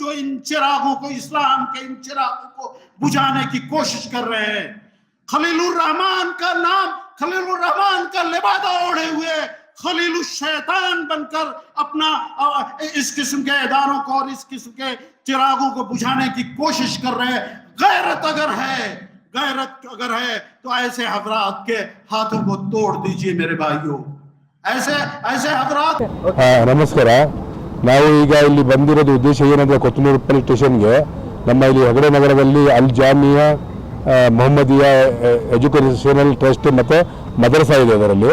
जो इन चिरागों को, इस्लाम के इन चिरागों को बुझाने की कोशिश कर रहे हैं। खलील रहमान का नाम खलील रहमान का लिबादा ओढ़े हुए खलील शैतान बनकर अपना इस किस्म के इदारों को और इस किस्म के चिरागों को बुझाने की कोशिश कर रहे हैं। गैरत अगर है, गैरत अगर है तो ऐसे हजरात के हाथों को तोड़ दीजिए मेरे भाइयों। ऐसे ऐसे हजरात हाँ, नमस्कार। ನಾವು ಈಗ ಇಲ್ಲಿ ಬಂದಿರೋದು ಉದ್ದೇಶ ಏನಂದ್ರೆ ಕೊತ್ತನೂರು ಪೊಲೀಸ್ ಸ್ಟೇಷನ್ಗೆ ನಮ್ಮ ಇಲ್ಲಿ ಹೆಗಡೆ ನಗರದಲ್ಲಿ ಅಲ್ ಜಾಮಿಯಾ ಮೊಹಮ್ಮದಿಯ ಎಜುಕೇಷನಲ್ ಟ್ರಸ್ಟ್ ಮತ್ತು ಮದರಸಾ ಇದೆ ಅದರಲ್ಲಿ.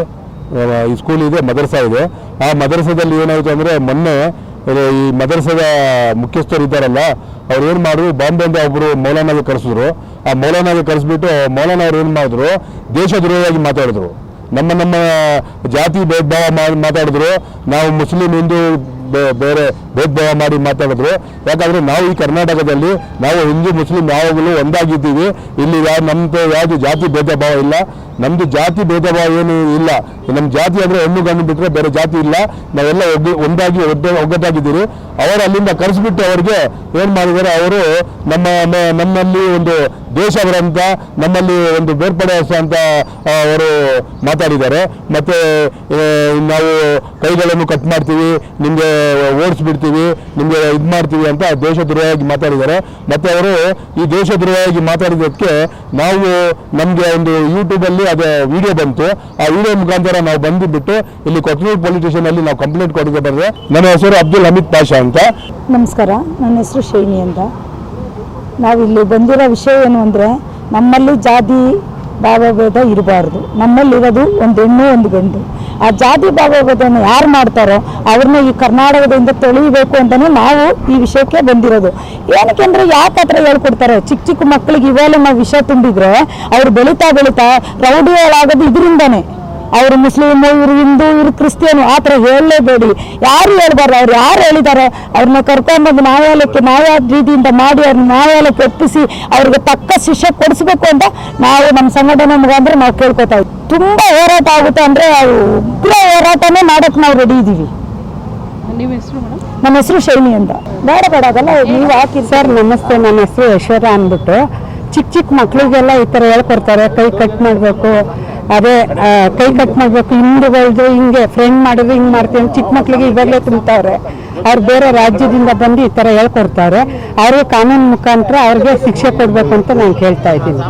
ಈ ಸ್ಕೂಲ್ ಇದೆ, ಮದರಸಾ ಇದೆ. ಆ ಮದರಸಾದಲ್ಲಿ ಏನಾಯಿತು ಅಂದರೆ ಮೊನ್ನೆ ಈ ಮದರಸದ ಮುಖ್ಯಸ್ಥರು ಇದ್ದಾರಲ್ಲ, ಅವ್ರು ಏನು ಮಾಡಿದ್ರು, ಬಾಂಬೆಯಿಂದ ಒಬ್ಬರು ಮೌಲಾನಾಗೆ ಕರೆಸಿದ್ರು. ಆ ಮೌಲಾನಾಗೆ ಕರೆಸ್ಬಿಟ್ಟು ಮೌಲಾನ ಅವ್ರು ಏನು ಮಾಡಿದ್ರು, ದೇಶದ್ರೋಹಿಯಾಗಿ ಮಾತಾಡಿದ್ರು. ನಮ್ಮ ನಮ್ಮ ಜಾತಿ ಭೇದ ಭಾವ ಮಾತಾಡಿದ್ರು. ನಾವು ಮುಸ್ಲಿಂ, ಹಿಂದೂ ಬೇರೆ ಭೇದಭಾವ ಮಾಡಿ ಮಾತಾಡಿದ್ರು. ಯಾಕಂದ್ರೆ ನಾವು ಈ ಕರ್ನಾಟಕದಲ್ಲಿ, ನಾವು ಹಿಂದೂ, ಮುಸ್ಲಿಂ ಯಾವಾಗಲೂ ಒಂದಾಗಿದ್ದೀವಿ. ಇಲ್ಲಿ ಯಾವ ನಮ್ಮದು ಯಾವುದು ಜಾತಿ ಭೇದ ಭಾವ ಇಲ್ಲ. ನಮ್ಮದು ಜಾತಿ ಭೇದ ಭಾವ ಏನು ಇಲ್ಲ. ನಮ್ಮ ಜಾತಿ ಅಂದರೆ ಹೆಣ್ಣು, ಗಂಡು ಬಿಟ್ಟರೆ ಬೇರೆ ಜಾತಿ ಇಲ್ಲ. ನಾವೆಲ್ಲ ಒಗ್ಗು, ಒಂದಾಗಿ ಒಗ್ಗ ಒಗ್ಗಟ್ಟಾಗಿದ್ದೀರಿ ಅವರು ಅಲ್ಲಿಂದ ಕರೆಸಿಬಿಟ್ಟು ಅವರಿಗೆ ಏನು ಮಾಡಿದ್ದಾರೆ, ಅವರು ನಮ್ಮ ನಮ್ಮಲ್ಲಿ ಒಂದು ದೇಶವರಂತ ನಮ್ಮಲ್ಲಿ ಒಂದು ಬೇರ್ಪಡೆ ಅಂತ ಅವರು ಮಾತಾಡಿದ್ದಾರೆ. ಮತ್ತು ನಾವು ಕೈಗಳನ್ನು ಕಟ್ ಮಾಡ್ತೀವಿ, ನಿಮಗೆ ಓಡಿಸ್ಬಿಡ್ತೀವಿ ನಿಮಗೆ ಇದು ಮಾಡ್ತೀವಿ ಅಂತ ದೇಶದ್ರೋಹಿಯಾಗಿ ಮಾತಾಡಿದ್ದಾರೆ. ಮತ್ತು ಅವರು ಈ ದೇಶದ್ರೋಹಿಯಾಗಿ ಮಾತಾಡಿದ್ದಕ್ಕೆ ನಾವು ನಮಗೆ ಒಂದು ಯೂಟ್ಯೂಬಲ್ಲಿ ಅದು ವಿಡಿಯೋ ಬಂತು. ಆ ವಿಡಿಯೋ ಮುಖಾಂತರ ನಾವು ಬಂದುಬಿಟ್ಟು ಇಲ್ಲಿ ಕೊಟ್ಟನೂರು ಪೊಲೀಸ್ ಸ್ಟೇಷನಲ್ಲಿ ನಾವು ಕಂಪ್ಲೇಂಟ್ ಕೊಟ್ಟಿದ್ದಾರೆ ನನ್ನ ಹೆಸರು ಅಬ್ದುಲ್ ಹಮೀದ್ ಪಾಷಾ ಅಂತ. ನಮಸ್ಕಾರ, ನನ್ನ ಹೆಸರು ಶೈನಿ ಅಂತ. ನಾವಿಲ್ಲಿ ಬಂದಿರೋ ವಿಷಯ ಏನು ಅಂದರೆ, ನಮ್ಮಲ್ಲಿ ಜಾತಿ ಭಾವಭೇದ ಇರಬಾರ್ದು. ನಮ್ಮಲ್ಲಿರೋದು ಒಂದು ಹೆಣ್ಣು, ಒಂದು ಗಂಡು. ಆ ಜಾತಿ ಭಾವಭೇದನ ಯಾರು ಮಾಡ್ತಾರೋ ಅವ್ರನ್ನ ಈ ಕರ್ನಾಟಕದಿಂದ ತೊಳಿಬೇಕು ಅಂತಲೇ ನಾವು ಈ ವಿಷಯಕ್ಕೆ ಬಂದಿರೋದು. ಏನಕ್ಕೆ ಅಂದರೆ ಯಾಕೆ ಹತ್ರ ಹೇಳ್ಕೊಡ್ತಾರೆ? ಚಿಕ್ಕ ಚಿಕ್ಕ ಮಕ್ಕಳಿಗೆ ಇವೆಲ್ಲ ನಾವು ವಿಷ ತುಂಬಿದ್ರೆ ಅವ್ರು ಬೆಳೀತಾ ಬೆಳೀತಾ ರೌಡಿಗಳಾಗೋದು ಇದರಿಂದನೇ. ಅವರು ಮುಸ್ಲಿಮ್ ಇವರು ಹಿಂದೂ ಇವರು ಕ್ರಿಶ್ಚಿಯನ್ ಆ ಥರ ಹೇಳಲೇಬೇಡಿ. ಯಾರು ಹೇಳ್ಬಾರ್ದು ಅವ್ರು ಯಾರು ಹೇಳಿದ್ದಾರೆ ಅವ್ರನ್ನ ಕರ್ಕೊಂಡ್ಬಂದು ನ್ಯಾಯಾಲಯಕ್ಕೆ ನ್ಯಾಯ ರೀತಿಯಿಂದ ಮಾಡಿ ಅವ್ರನ್ನ ನ್ಯಾಯಾಲಯಕ್ಕೆ ಒಪ್ಪಿಸಿ ಅವ್ರಿಗೆ ತಕ್ಕ ಶಿಕ್ಷೆ ಕೊಡಿಸ್ಬೇಕು ಅಂತ ನಾವು ನಮ್ಮ ಸಂಘಟನೆ ಮುಖಾಂತರ ನಾವು ಕೇಳ್ಕೊತಾ ಇದ್ವಿ. ತುಂಬ ಹೋರಾಟ ಆಗುತ್ತೆ ಅಂದರೆ ಉಗ್ರ ಹೋರಾಟನೇ ಮಾಡೋಕ್ಕೆ ನಾವು ರೆಡಿ ಇದ್ದೀವಿ. ನಮ್ಮ ಹೆಸರು ಮೇಡಮ್? ನನ್ನ ಹೆಸರು ಶೈನಿ ಅಂತ. ಬೇಡ ಬೇಡ ಅದೆಲ್ಲ ನೀವು ಹಾಕಿ ಸರ್ ನಮಸ್ತೆ ನನ್ನ ಹೆಸರು ಐಶ್ವರ್ಯ ಅಂದ್ಬಿಟ್ಟು. ಚಿಕ್ಕ ಚಿಕ್ಕ ಮಕ್ಕಳಿಗೆಲ್ಲ ಈ ಥರ ಹೇಳ್ಕೊಡ್ತಾರೆ ಕೈ ಕಟ್ ಮಾಡಬೇಕು. ಅದೇ ಕೈ ಕಟ್ ಮಾಡಬೇಕು ಬೆಳೆದು ಹಿಂಗೆ ಫ್ರೆಂಡ್ ಮಾಡಿದ್ರೆ ಹಿಂಗೆ ಮಾಡ್ತೀವಿ ಚಿಕ್ಕ ಮಕ್ಳಿಗೆ ಇವಾಗಲೇ ತುಂಬ್ತಾವ್ರೆ ಅವ್ರು ಬೇರೆ ರಾಜ್ಯದಿಂದ ಬಂದು ಈ ಥರ ಹೇಳ್ಕೊಡ್ತಾರೆ. ಅವ್ರಿಗೆ ಕಾನೂನು ಮುಖಾಂತರ ಅವ್ರಿಗೆ ಶಿಕ್ಷೆ ಕೊಡಬೇಕು ಅಂತ ನಾನು ಕೇಳ್ತಾ ಇದ್ದೀನಿ.